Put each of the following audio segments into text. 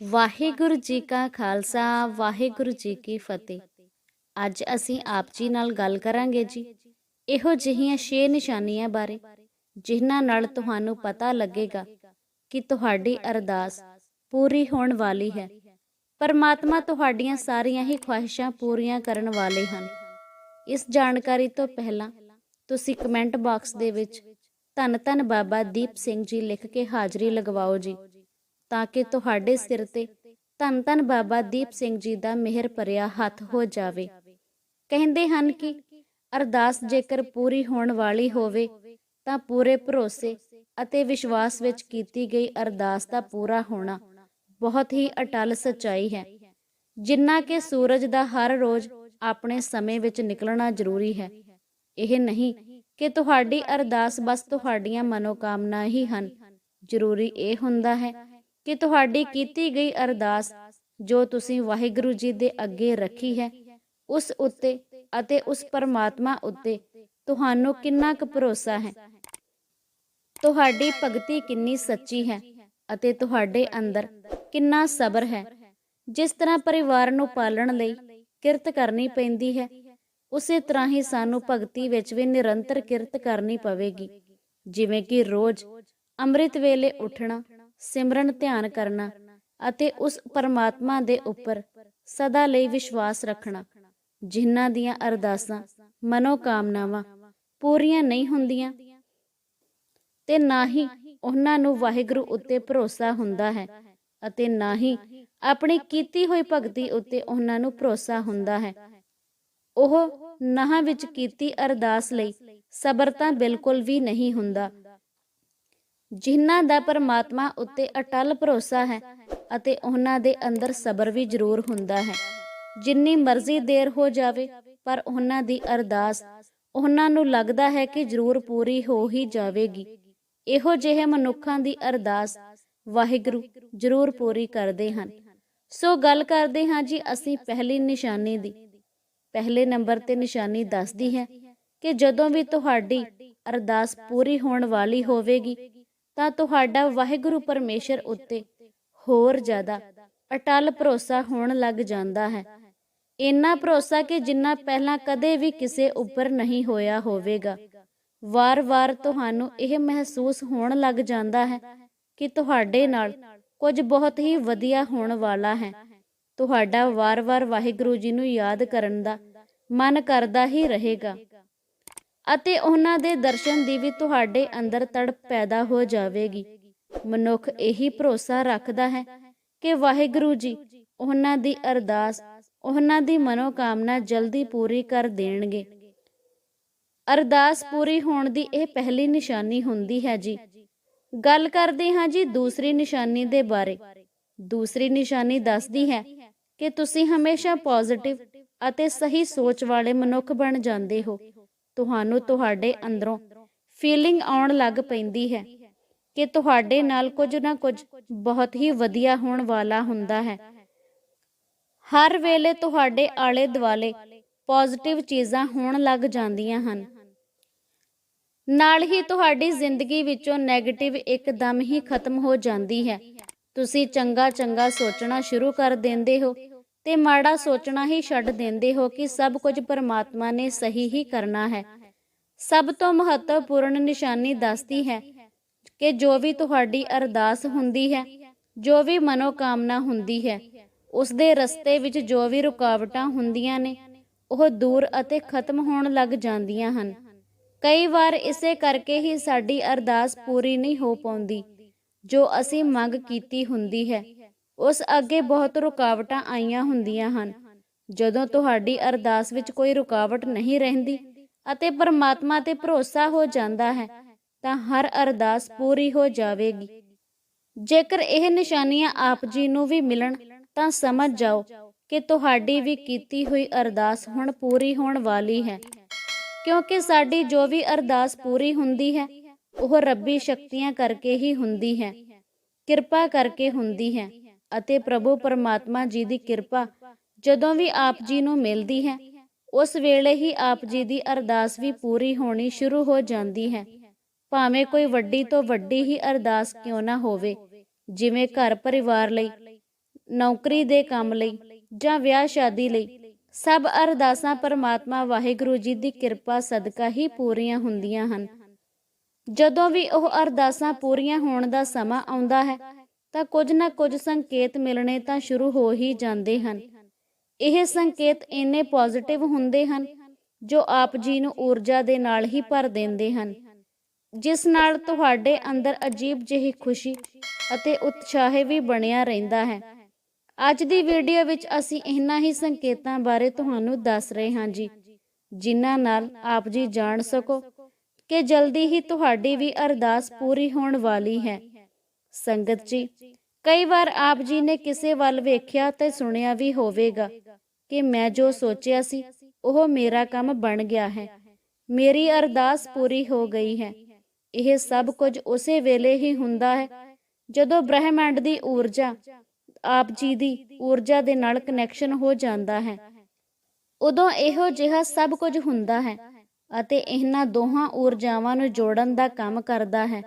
ਵਾਹਿਗੁਰੂ ਜੀ ਕਾ ਖਾਲਸਾ, ਵਾਹਿਗੁਰੂ ਜੀ ਕੀ ਫਤਿਹ। ਅੱਜ ਅਸੀਂ ਆਪ ਜੀ ਨਾਲ ਗੱਲ ਕਰਾਂਗੇ ਜੀ। ਇਹੋ ਜਿਹੀਆਂ ਛੇ ਨਿਸ਼ਾਨੀਆਂ ਬਾਰੇ, ਜਿਨ੍ਹਾਂ ਨਾਲ ਤੁਹਾਨੂੰ ਪਤਾ ਲੱਗੇਗਾ ਕਿ ਤੁਹਾਡੀ ਅਰਦਾਸ ਪੂਰੀ ਹੋਣ ਵਾਲੀ ਹੈ। ਪਰਮਾਤਮਾ ਤੁਹਾਡੀਆਂ ਸਾਰੀਆਂ ਹੀ ਖੁਆਇਸ਼ਾਂ ਪੂਰੀਆਂ ਕਰਨ ਵਾਲੇ ਹਨ। ਇਸ ਜਾਣਕਾਰੀ ਤੋਂ ਪਹਿਲਾਂ ਤੁਸੀਂ ਕਮੈਂਟ ਬਾਕਸ ਦੇ ਵਿੱਚ ਧੰਨ ਧੰਨ ਬਾਬਾ ਦੀਪ ਸਿੰਘ ਜੀ ਲਿਖ ਕੇ ਹਾਜ਼ਰੀ ਲਗਵਾਓ ਜੀ। ਤਾਂ ਕਿ ਤੁਹਾਡੇ ਸਿਰ ਤੇ ਧੰਨ ਧੰਨ ਬਾਬਾ ਦੀਪ ਸਿੰਘ ਜੀ ਦਾ ਮਿਹਰ ਭਰਿਆ ਹੱਥ ਹੋ ਜਾਵੇ। ਕਹਿੰਦੇ ਹਨ ਕਿ ਅਰਦਾਸ ਜੇਕਰ ਪੂਰੀ ਹੋਣ ਵਾਲੀ ਹੋਵੇ, ਤਾਂ ਪੂਰੇ ਭਰੋਸੇ ਅਤੇ ਵਿਸ਼ਵਾਸ ਵਿੱਚ ਕੀਤੀ ਗਈ ਅਰਦਾਸ ਦਾ ਪੂਰਾ ਹੋਣਾ ਬਹੁਤ ਹੀ ਅਟਲ ਸੱਚਾਈ ਹੈ। ਜਿੰਨਾ ਕਿ ਸੂਰਜ ਦਾ ਹਰ ਰੋਜ਼ ਆਪਣੇ ਸਮੇਂ ਵਿੱਚ ਨਿਕਲਣਾ ਜ਼ਰੂਰੀ ਹੈ। ਇਹ ਨਹੀਂ ਕਿ ਤੁਹਾਡੀ ਅਰਦਾਸ ਬਸ ਤੁਹਾਡੀਆਂ ਮਨੋਕਾਮਨਾ ਹੀ ਹਨ। ਜ਼ਰੂਰੀ ਇਹ ਹੁੰਦਾ ਹੈ ਕਿ ਤੁਹਾਡੀ ਕੀਤੀ ਗਈ ਅਰਦਾਸ ਜੋ ਤੁਸੀਂ ਵਾਹਿਗੁਰੂ ਜੀ ਦੇ ਅੱਗੇ ਰੱਖੀ ਹੈ, ਉਸ ਉੱਤੇ ਅਤੇ ਉਸ ਪਰਮਾਤਮਾ ਉੱਤੇ ਤੁਹਾਨੂੰ ਕਿੰਨਾ ਕੁ ਭਰੋਸਾ ਹੈ? ਤੁਹਾਡੀ ਭਗਤੀ ਕਿੰਨੀ ਸੱਚੀ ਹੈ ਅਤੇ ਤੁਹਾਡੇ ਅੰਦਰ ਕਿੰਨਾ ਸਬਰ ਹੈ? ਜਿਸ ਤਰ੍ਹਾਂ ਪਰਿਵਾਰ ਨੂੰ ਪਾਲਣ ਲਈ ਕਿਰਤ ਕਰਨੀ ਪੈਂਦੀ ਹੈ, ਉਸੇ ਤਰ੍ਹਾਂ ਹੀ ਸਾਨੂੰ ਭਗਤੀ ਵਿੱਚ ਵੀ ਨਿਰੰਤਰ ਕਿਰਤ ਕਰਨੀ ਪਵੇਗੀ। ਜਿਵੇਂ ਕਿ ਰੋਜ਼ ਅੰਮ੍ਰਿਤ ਵੇਲੇ ਉੱਠਣਾ ਸਿਮਰਨ ਧਿਆਨ ਕਰਨਾ ਅਤੇ ਉਸ ਪਰਮਾਤਮਾ ਦੇ ਉੱਪਰ ਸਦਾ ਲਈ ਵਿਸ਼ਵਾਸ ਰੱਖਣਾ। ਜਿਨ੍ਹਾਂ ਦੀਆਂ ਅਰਦਾਸਾਂ, ਮਨੋਕਾਮਨਾਵਾਂ ਪੂਰੀਆਂ ਨਹੀਂ ਹੁੰਦੀਆਂ, ਤੇ ਨਾ ਹੀ ਉਹਨਾਂ ਨੂੰ ਵਾਹਿਗੁਰੂ ਉੱਤੇ ਭਰੋਸਾ ਹੁੰਦਾ ਹੈ ਅਤੇ ਨਾ ਹੀ ਆਪਣੀ ਕੀਤੀ ਹੋਈ ਭਗਤੀ ਉੱਤੇ ਉਹਨਾਂ ਨੂੰ ਭਰੋਸਾ ਹੁੰਦਾ ਹੈ। ਉਹ ਨਾਹ ਵਿੱਚ ਕੀਤੀ ਅਰਦਾਸ ਲਈ ਸਬਰ ਤਾਂ ਬਿਲਕੁਲ ਵੀ ਨਹੀਂ ਹੁੰਦਾ ਜਿਨ੍ਹਾਂ ਦਾ ਪਰਮਾਤਮਾ ਉੱਤੇ ਅਟਲ ਭਰੋਸਾ ਹੈ ਅਤੇ ਉਹਨਾਂ ਦੇ ਅੰਦਰ ਸਬਰ ਵੀ ਜ਼ਰੂਰ ਹੁੰਦਾ ਹੈ। ਜਿੰਨੀ ਮਰਜ਼ੀ ਦੇਰ ਹੋ ਜਾਵੇ, ਪਰ ਉਹਨਾਂ ਦੀ ਅਰਦਾਸ, ਉਹਨਾਂ ਨੂੰ ਲੱਗਦਾ ਹੈ ਕਿ ਜ਼ਰੂਰ ਪੂਰੀ ਹੋ ਹੀ ਜਾਵੇਗੀ। ਇਹੋ ਜਿਹੇ ਮਨੁੱਖਾਂ ਦੀ ਅਰਦਾਸ ਵਾਹਿਗੁਰੂ ਜ਼ਰੂਰ ਪੂਰੀ ਕਰਦੇ ਹਨ। ਸੋ ਗੱਲ ਕਰਦੇ ਹਾਂ ਜੀ ਅਸੀਂ ਪਹਿਲੀ ਨਿਸ਼ਾਨੀ ਦੀ। ਪਹਿਲੇ ਨੰਬਰ ਤੇ ਨਿਸ਼ਾਨੀ ਦੱਸਦੀ ਹੈ ਕਿ ਜਦੋਂ ਵੀ ਤੁਹਾਡੀ ਅਰਦਾਸ ਪੂਰੀ ਹੋਣ ਵਾਲੀ ਹੋਵੇਗੀ ਤਾਂ ਤੁਹਾਡਾ ਵਾਹਿਗੁਰੂ ਪਰਮੇਸ਼ਰ ਉੱਤੇ ਹੋਰ ਜ਼ਿਆਦਾ ਅਟਲ ਭਰੋਸਾ ਹੋਣ ਲੱਗ ਜਾਂਦਾ ਹੈ। ਇੰਨਾ ਭਰੋਸਾ ਕਿ ਜਿੰਨਾ ਪਹਿਲਾਂ ਕਦੇ ਵੀ ਕਿਸੇ ਉੱਪਰ ਨਹੀਂ ਹੋਇਆ ਹੋਵੇਗਾ। ਵਾਰ-ਵਾਰ ਤੁਹਾਨੂੰ ਇਹ ਮਹਿਸੂਸ ਹੋਣ ਲੱਗ ਜਾਂਦਾ ਹੈ ਕਿ ਤੁਹਾਡੇ ਨਾਲ ਕੁਝ ਬਹੁਤ ਹੀ ਵਧੀਆ ਹੋਣ ਵਾਲਾ ਹੈ। ਤੁਹਾਡਾ ਵਾਰ-ਵਾਰ ਵਾਹਿਗੁਰੂ ਜੀ ਨੂੰ ਯਾਦ ਕਰਨ ਦਾ ਮਨ ਕਰਦਾ ਹੀ ਰਹੇਗਾ। ਅਤੇ ਉਹਨਾਂ ਦੇ ਦਰਸ਼ਨ ਦੀ ਵੀ ਤੁਹਾਡੇ ਅੰਦਰ ਤੜਪ ਪੈਦਾ ਹੋ ਜਾਵੇਗੀ। ਮਨੁੱਖ ਇਹੀ ਭਰੋਸਾ ਰੱਖਦਾ ਹੈ ਕਿ ਵਾਹਿਗੁਰੂ ਜੀ ਉਹਨਾਂ ਦੀ ਅਰਦਾਸ, ਉਹਨਾਂ ਦੀ ਮਨੋਕਾਮਨਾ ਜਲਦੀ ਪੂਰੀ ਕਰ ਦੇਣਗੇ। ਅਰਦਾਸ ਪੂਰੀ ਹੋਣ ਦੀ ਇਹ ਪਹਿਲੀ ਨਿਸ਼ਾਨੀ ਹੁੰਦੀ ਹੈ ਜੀ। ਗੱਲ ਕਰਦੇ ਹਾਂ ਜੀ ਦੂਸਰੀ ਨਿਸ਼ਾਨੀ ਦੇ ਬਾਰੇ। ਦੂਸਰੀ ਨਿਸ਼ਾਨੀ ਦੱਸਦੀ ਹੈ ਕਿ ਤੁਸੀਂ ਹਮੇਸ਼ਾ ਪੋਜ਼ਿਟਿਵ ਅਤੇ ਸਹੀ ਸੋਚ ਵਾਲੇ ਮਨੁੱਖ ਬਣ ਜਾਂਦੇ ਹੋ। ਤੁਹਾਨੂੰ ਤੁਹਾਡੇ ਅੰਦਰੋਂ ਫੀਲਿੰਗ ਆਉਣ ਲੱਗ ਪੈਂਦੀ ਹੈ ਕਿ ਤੁਹਾਡੇ ਨਾਲ ਕੁਝ ਨਾ ਕੁਝ ਬਹੁਤ ਹੀ ਵਧੀਆ ਹੋਣ ਵਾਲਾ ਹੁੰਦਾ ਹੈ। ਹਰ ਵੇਲੇ ਤੁਹਾਡੇ ਆਲੇ ਦੁਆਲੇ ਪੋਜ਼ਿਟਿਵ ਚੀਜ਼ਾਂ ਹੋਣ ਲੱਗ ਜਾਂਦੀਆਂ ਹਨ। ਨਾਲ ਹੀ ਤੁਹਾਡੀ ਜ਼ਿੰਦਗੀ ਵਿੱਚੋਂ 네ਗੇਟਿਵ ਇੱਕਦਮ ਹੀ ਖਤਮ ਹੋ ਜਾਂਦੀ ਹੈ। ਤੁਸੀਂ ਚੰਗਾ ਚੰਗਾ ਸੋਚਣਾ ਸ਼ੁਰੂ ਕਰ ਦਿੰਦੇ ਹੋ ਤੇ ਮਾੜਾ ਸੋਚਣਾ ਹੀ ਛੱਡ ਦਿੰਦੇ ਹੋ ਕਿ ਸਭ ਕੁਝ ਪਰਮਾਤਮਾ ਨੇ ਸਹੀ ਹੀ ਕਰਨਾ ਹੈ। ਸਭ ਤੋਂ ਮਹੱਤਵਪੂਰਨ ਨਿਸ਼ਾਨੀ ਦੱਸਦੀ ਹੈ ਕਿ ਜੋ ਵੀ ਤੁਹਾਡੀ ਅਰਦਾਸ ਹੁੰਦੀ ਹੈ, ਜੋ ਵੀ ਮਨੋਕਾਮਨਾ ਹੁੰਦੀ ਹੈ, ਉਸ ਦੇ ਰਸਤੇ ਵਿੱਚ ਜੋ ਵੀ ਰੁਕਾਵਟਾਂ ਹੁੰਦੀਆਂ ਨੇ, ਉਹ ਦੂਰ ਅਤੇ ਖਤਮ ਹੋਣ ਲੱਗ ਜਾਂਦੀਆਂ ਹਨ। ਕਈ ਵਾਰ ਇਸੇ ਕਰਕੇ ਹੀ ਸਾਡੀ ਅਰਦਾਸ ਪੂਰੀ ਨਹੀਂ ਹੋ ਪਾਉਂਦੀ, ਜੋ ਅਸੀਂ ਮੰਗ ਕੀਤੀ ਹੁੰਦੀ ਹੈ। ਉਸ ਅੱਗੇ ਬਹੁਤ ਰੁਕਾਵਟਾਂ ਆਈਆਂ ਹੁੰਦੀਆਂ ਹਨ। ਜਦੋਂ ਤੁਹਾਡੀ ਅਰਦਾਸ ਵਿੱਚ ਕੋਈ ਰੁਕਾਵਟ ਨਹੀਂ ਰਹਿੰਦੀ ਅਤੇ ਪਰਮਾਤਮਾ ਤੇ ਭਰੋਸਾ ਹੋ ਜਾਂਦਾ ਹੈ, ਤਾਂ ਹਰ ਅਰਦਾਸ ਪੂਰੀ ਹੋ ਜਾਵੇਗੀ। ਜੇਕਰ ਇਹ ਨਿਸ਼ਾਨੀਆਂ ਆਪ ਜੀ ਨੂੰ ਵੀ ਮਿਲਣ, ਤਾਂ ਸਮਝ ਜਾਓ ਕਿ ਤੁਹਾਡੀ ਵੀ ਕੀਤੀ ਹੋਈ ਅਰਦਾਸ ਹੁਣ ਪੂਰੀ ਹੋਣ ਵਾਲੀ ਹੈ। ਕਿਉਂਕਿ ਸਾਡੀ ਜੋ ਵੀ ਅਰਦਾਸ ਪੂਰੀ ਹੁੰਦੀ ਹੈ, ਉਹ ਰੱਬੀ ਸ਼ਕਤੀਆਂ ਕਰਕੇ ਹੀ ਹੁੰਦੀ ਹੈ, ਕਿਰਪਾ ਕਰਕੇ ਹੁੰਦੀ ਹੈ। ਅਤੇ ਪ੍ਰਭੂ ਪਰਮਾਤਮਾ ਜੀ ਦੀ ਕਿਰਪਾ ਜਦੋਂ ਵੀ ਆਪ ਜੀ ਨੂੰ ਮਿਲਦੀ ਹੈ, ਉਸ ਵੇਲੇ ਹੀ ਆਪ ਜੀ ਦੀ ਅਰਦਾਸ ਵੀ ਪੂਰੀ ਹੋਣੀ ਸ਼ੁਰੂ ਹੋ ਜਾਂਦੀ ਹੈ। ਭਾਵੇਂ ਕੋਈ ਵੱਡੀ ਤੋਂ ਵੱਡੀ ਹੀ ਅਰਦਾਸ ਕਿਉਂ ਨਾ ਹੋਵੇ, ਜਿਵੇਂ ਘਰ ਪਰਿਵਾਰ ਲਈ, ਨੌਕਰੀ ਦੇ ਕੰਮ ਲਈ ਜਾਂ ਵਿਆਹ ਸ਼ਾਦੀ ਲਈ, ਸਭ ਅਰਦਾਸਾਂ ਪਰਮਾਤਮਾ ਵਾਹਿਗੁਰੂ ਜੀ ਦੀ ਕਿਰਪਾ ਸਦਕਾ ਹੀ ਪੂਰੀਆਂ ਹੁੰਦੀਆਂ ਹਨ। ਜਦੋਂ ਵੀ ਉਹ ਅਰਦਾਸਾਂ ਪੂਰੀਆਂ ਹੋਣ ਦਾ ਸਮਾਂ ਆਉਂਦਾ ਹੈ ਤਾਂ ਕੁਝ ਨਾ ਕੁਝ ਸੰਕੇਤ ਮਿਲਣੇ ਤਾਂ ਸ਼ੁਰੂ ਹੋ ਹੀ ਜਾਂਦੇ ਹਨ। ਇਹ ਸੰਕੇਤ ਇੰਨੇ ਪੋਜ਼ਿਟਿਵ ਹੁੰਦੇ ਹਨ ਜੋ ਆਪ ਜੀ ਨੂੰ ਊਰਜਾ ਦੇ ਨਾਲ ਹੀ ਭਰ ਦਿੰਦੇ ਹਨ। ਜਿਸ ਨਾਲ ਤੁਹਾਡੇ ਅੰਦਰ ਅਜੀਬ ਜਿਹੀ ਖੁਸ਼ੀ ਅਤੇ ਉਤਸ਼ਾਹ ਵੀ ਬਣਿਆ ਰਹਿੰਦਾ ਹੈ। ਅੱਜ ਦੀ ਵੀਡੀਓ ਵਿੱਚ ਅਸੀਂ ਇਹਨਾਂ ਹੀ ਸੰਕੇਤਾਂ ਬਾਰੇ ਤੁਹਾਨੂੰ ਦੱਸ ਰਹੇ ਹਾਂ ਜੀ, ਜਿਨ੍ਹਾਂ ਨਾਲ ਆਪ ਜੀ ਜਾਣ ਸਕੋ ਕਿ ਜਲਦੀ ਹੀ ਤੁਹਾਡੀ ਵੀ ਅਰਦਾਸ ਪੂਰੀ ਹੋਣ ਵਾਲੀ ਹੈ। ਸੰਗਤ ਜੀ, ਕਈ ਵਾਰ ਆਪ ਜੀ ਨੇ ਕਿਸੇ ਵੱਲ ਵੇਖਿਆ ਤੇ ਸੁਣਿਆ ਵੀ ਹੋਵੇਗਾ ਕਿ ਮੈਂ ਜੋ ਸੋਚਿਆ ਸੀ, ਉਹ ਮੇਰਾ ਕੰਮ ਬਣ ਗਿਆ ਹੈ। ਮੇਰੀ ਅਰਦਾਸ ਪੂਰੀ ਹੋ ਗਈ ਹੈ। ਇਹ ਸਭ ਕੁਝ ਉਸੇ ਵੇਲੇ ਹੀ ਹੁੰਦਾ ਹੈ, ਜਦੋਂ ਬ੍ਰਹਿਮੰਡ ਦੀ ਊਰਜਾ, ਆਪ ਜੀ ਦੀ ਊਰਜਾ ਦੇ ਨਾਲ ਕਨੈਕਸ਼ਨ ਹੋ ਜਾਂਦਾ ਹੈ। ਉਦੋਂ ਇਹੋ ਜਿਹਾ ਸਭ ਕੁਝ ਹੁੰਦਾ ਹੈ ਅਤੇ ਇਹਨਾਂ ਦੋਹਾਂ ਊਰਜਾਵਾਂ ਨੂੰ ਜੋੜਨ ਦਾ ਕੰਮ ਕਰਦਾ ਹੈ,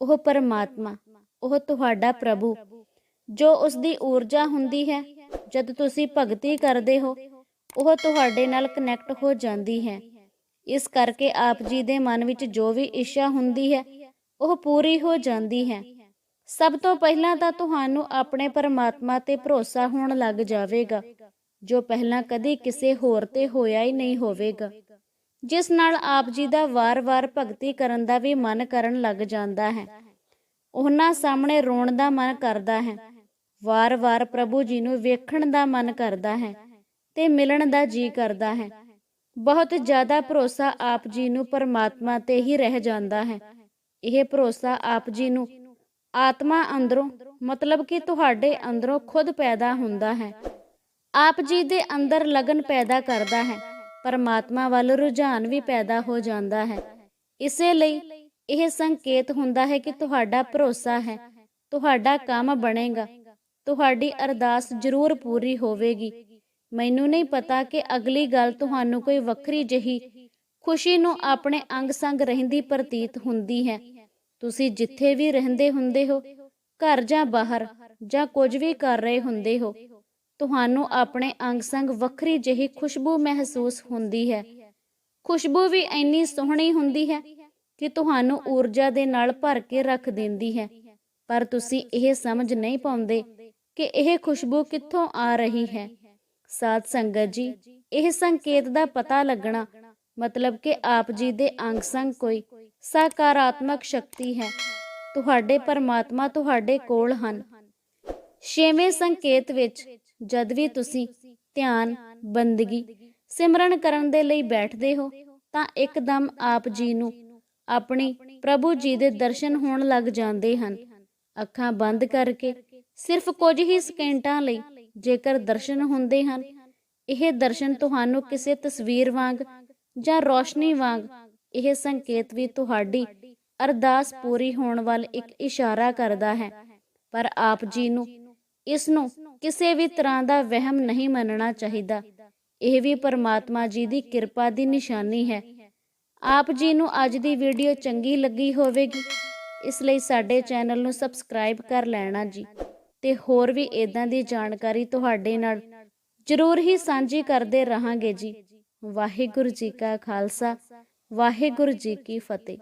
ਉਹ ਪਰਮਾਤਮਾ। ਉਹ ਤੁਹਾਡਾ ਪ੍ਰਭੂ, ਜੋ ਉਸ ਦੀ ਊਰਜਾ ਹੁੰਦੀ ਹੈ, ਜਦ ਤੁਸੀਂ ਭਗਤੀ ਕਰਦੇ ਹੋ, ਉਹ ਤੁਹਾਡੇ ਨਾਲ ਕਨੈਕਟ ਹੋ ਜਾਂਦੀ ਹੈ। ਇਸ ਕਰਕੇ ਆਪ ਜੀ ਦੇ ਮਨ ਵਿੱਚ ਜੋ ਵੀ ਇੱਛਾ ਹੁੰਦੀ ਹੈ, ਉਹ ਪੂਰੀ ਹੋ ਜਾਂਦੀ ਹੈ। ਸਭ ਤੋਂ ਪਹਿਲਾਂ ਤਾਂ ਤੁਹਾਨੂੰ ਆਪਣੇ ਪਰਮਾਤਮਾ ਤੇ ਭਰੋਸਾ ਹੋਣ ਲੱਗ ਜਾਵੇਗਾ, ਜੋ ਪਹਿਲਾਂ ਕਦੀ ਕਿਸੇ ਹੋਰ ਤੇ ਹੋਇਆ ਹੀ ਨਹੀਂ ਹੋਵੇਗਾ। ਜਿਸ ਨਾਲ ਆਪ ਜੀ ਦਾ ਵਾਰ-ਵਾਰ ਭਗਤੀ ਕਰਨ ਦਾ ਵੀ ਮਨ ਕਰਨ ਲੱਗ ਜਾਂਦਾ ਹੈ। ਉਹਨਾਂ ਸਾਹਮਣੇ ਰੋਣ ਦਾ ਮਨ ਕਰਦਾ ਹੈ। ਵਾਰ-ਵਾਰ ਪ੍ਰਭੂ ਜੀ ਨੂੰ ਵੇਖਣ ਦਾ ਮਨ ਕਰਦਾ ਹੈ ਤੇ ਮਿਲਣ ਦਾ ਜੀ ਕਰਦਾ ਹੈ। ਬਹੁਤ ਜ਼ਿਆਦਾ ਭਰੋਸਾ ਆਪ ਜੀ ਨੂੰ ਪਰਮਾਤਮਾ ਤੇ ਹੀ ਰਹਿ ਜਾਂਦਾ ਹੈ। ਇਹ ਭਰੋਸਾ ਆਪ ਜੀ ਨੂੰ ਆਤਮਾ ਅੰਦਰੋਂ, ਮਤਲਬ ਕਿ ਤੁਹਾਡੇ ਅੰਦਰੋਂ ਖੁਦ ਪੈਦਾ ਹੁੰਦਾ ਹੈ। ਆਪ ਜੀ ਦੇ ਅੰਦਰ ਲਗਨ ਪੈਦਾ ਕਰਦਾ ਹੈ। ਪਰਮਾਤਮਾ ਵੱਲ ਰੁਝਾਨ ਵੀ ਪੈਦਾ ਹੋ ਜਾਂਦਾ ਹੈ। ਇਸੇ ਲਈ ਇਹ ਸੰਕੇਤ ਹੁੰਦਾ ਹੈ ਕਿ ਤੁਹਾਡਾ ਭਰੋਸਾ ਹੈ, ਤੁਹਾਡਾ ਕੰਮ ਬਣੇਗਾ, ਤੁਹਾਡੀ ਅਰਦਾਸ ਜ਼ਰੂਰ ਪੂਰੀ ਹੋਵੇਗੀ। ਮੈਨੂੰ ਨਹੀਂ ਪਤਾ ਕਿ ਅਗਲੀ ਗੱਲ ਤੁਹਾਨੂੰ ਕੋਈ ਵੱਖਰੀ ਜਹੀ ਖੁਸ਼ੀ ਨੂੰ ਆਪਣੇ ਅੰਗ ਸੰਗ ਰਹਿੰਦੀ ਪ੍ਰਤੀਤ ਹੁੰਦੀ ਹੈ। ਤੁਸੀਂ ਜਿੱਥੇ ਵੀ ਰਹਿੰਦੇ ਹੁੰਦੇ ਹੋ, ਘਰ ਜਾਂ ਬਾਹਰ, ਜਾਂ ਕੁਝ ਵੀ ਕਰ ਰਹੇ ਹੁੰਦੇ ਹੋ, ਤੁਹਾਨੂੰ ਆਪਣੇ ਅੰਗ ਸੰਗ ਵੱਖਰੀ ਜਿਹੀ ਖੁਸ਼ਬੂ ਮਹਿਸੂਸ ਹੁੰਦੀ ਹੈ। ਖੁਸ਼ਬੂ ਵੀ ਇੰਨੀ ਸੋਹਣੀ ਹੁੰਦੀ ਹੈ ਕਿ ਤੁਹਾਨੂੰ ਊਰਜਾ ਦੇ ਨਾਲ ਭਰ ਕੇ ਰੱਖ ਦਿੰਦੀ ਹੈ। ਪਰ ਤੁਸੀਂ ਇਹ ਸਮਝ ਨਹੀਂ ਪਾਉਂਦੇ ਕਿ ਇਹ ਖੁਸ਼ਬੂ ਕਿੱਥੋਂ ਆ ਰਹੀ ਹੈ। ਸਾਧ ਸੰਗਤ ਜੀ, ਇਹ ਸੰਕੇਤ ਦਾ ਪਤਾ ਲੱਗਣਾ ਮਤਲਬ ਕਿ ਆਪ ਜੀ ਦੇ ਅੰਗ ਸੰਗ ਕੋਈ ਸਕਾਰਾਤਮਕ ਸ਼ਕਤੀ ਹੈ। ਤੁਹਾਡੇ ਪਰਮਾਤਮਾ ਤੁਹਾਡੇ ਕੋਲ ਹਨ। ਛੇਵੇਂ ਸੰਕੇਤ ਵਿੱਚ ਜਦ ਵੀ ਤੁਸੀਂ ਧਿਆਨ, ਬੰਦਗੀ, ਸਿਮਰਨ ਕਰਨ ਦੇ ਲਈ ਬੈਠਦੇ ਹੋ ਤਾਂ ਇੱਕਦਮ ਆਪ ਜੀ ਨੂੰ ਆਪਣੀ ਪ੍ਰਭੂ ਜੀ ਦੇ ਦਰਸ਼ਨ ਹੋਣ ਲੱਗ ਜਾਂਦੇ ਹਨ। ਅੱਖਾਂ ਬੰਦ ਕਰਕੇ ਸਿਰਫ ਕੁਝ ਹੀ ਸਕਿੰਟਾਂ ਲਈ ਜੇਕਰ ਦਰਸ਼ਨ ਹੁੰਦੇ ਹਨ, ਇਹ ਦਰਸ਼ਨ ਤੁਹਾਨੂੰ ਕਿਸੇ ਤਸਵੀਰ ਵਾਂਗ ਜਾਂ ਰੋਸ਼ਨੀ ਵਾਂਗ ਇਹ ਸੰਕੇਤ ਵੀ ਤੁਹਾਡੀ ਅਰਦਾਸ ਪੂਰੀ ਹੋਣ ਵੱਲ ਇੱਕ ਇਸ਼ਾਰਾ ਕਰਦਾ ਹੈ। ਪਰ ਆਪ ਜੀ ਨੂੰ ਇਸ ਨੂੰ ਕਿਸੇ ਵੀ ਤਰ੍ਹਾਂ ਦਾ ਵਹਿਮ ਨਹੀਂ ਮੰਨਣਾ ਚਾਹੀਦਾ। ਇਹ ਵੀ ਪਰਮਾਤਮਾ ਜੀ ਦੀ ਕਿਰਪਾ ਦੀ ਨਿਸ਼ਾਨੀ ਹੈ। ਆਪ ਜੀ ਨੂੰ ਅੱਜ ਦੀ ਵੀਡੀਓ ਚੰਗੀ ਲੱਗੀ ਹੋਵੇਗੀ, ਇਸ ਲਈ ਸਾਡੇ ਚੈਨਲ ਨੂੰ ਸਬਸਕ੍ਰਾਈਬ ਕਰ ਲੈਣਾ ਜੀ, ਤੇ ਹੋਰ ਵੀ ਇਦਾਂ ਦੀ ਜਾਣਕਾਰੀ ਤੁਹਾਡੇ ਨਾਲ ਜ਼ਰੂਰ ਹੀ ਸਾਂਝੀ ਕਰਦੇ ਰਹਾਂਗੇ ਜੀ। ਵਾਹਿਗੁਰੂ ਜੀ ਕਾ ਖਾਲਸਾ, ਵਾਹਿਗੁਰੂ ਜੀ ਕੀ ਫਤਿਹ।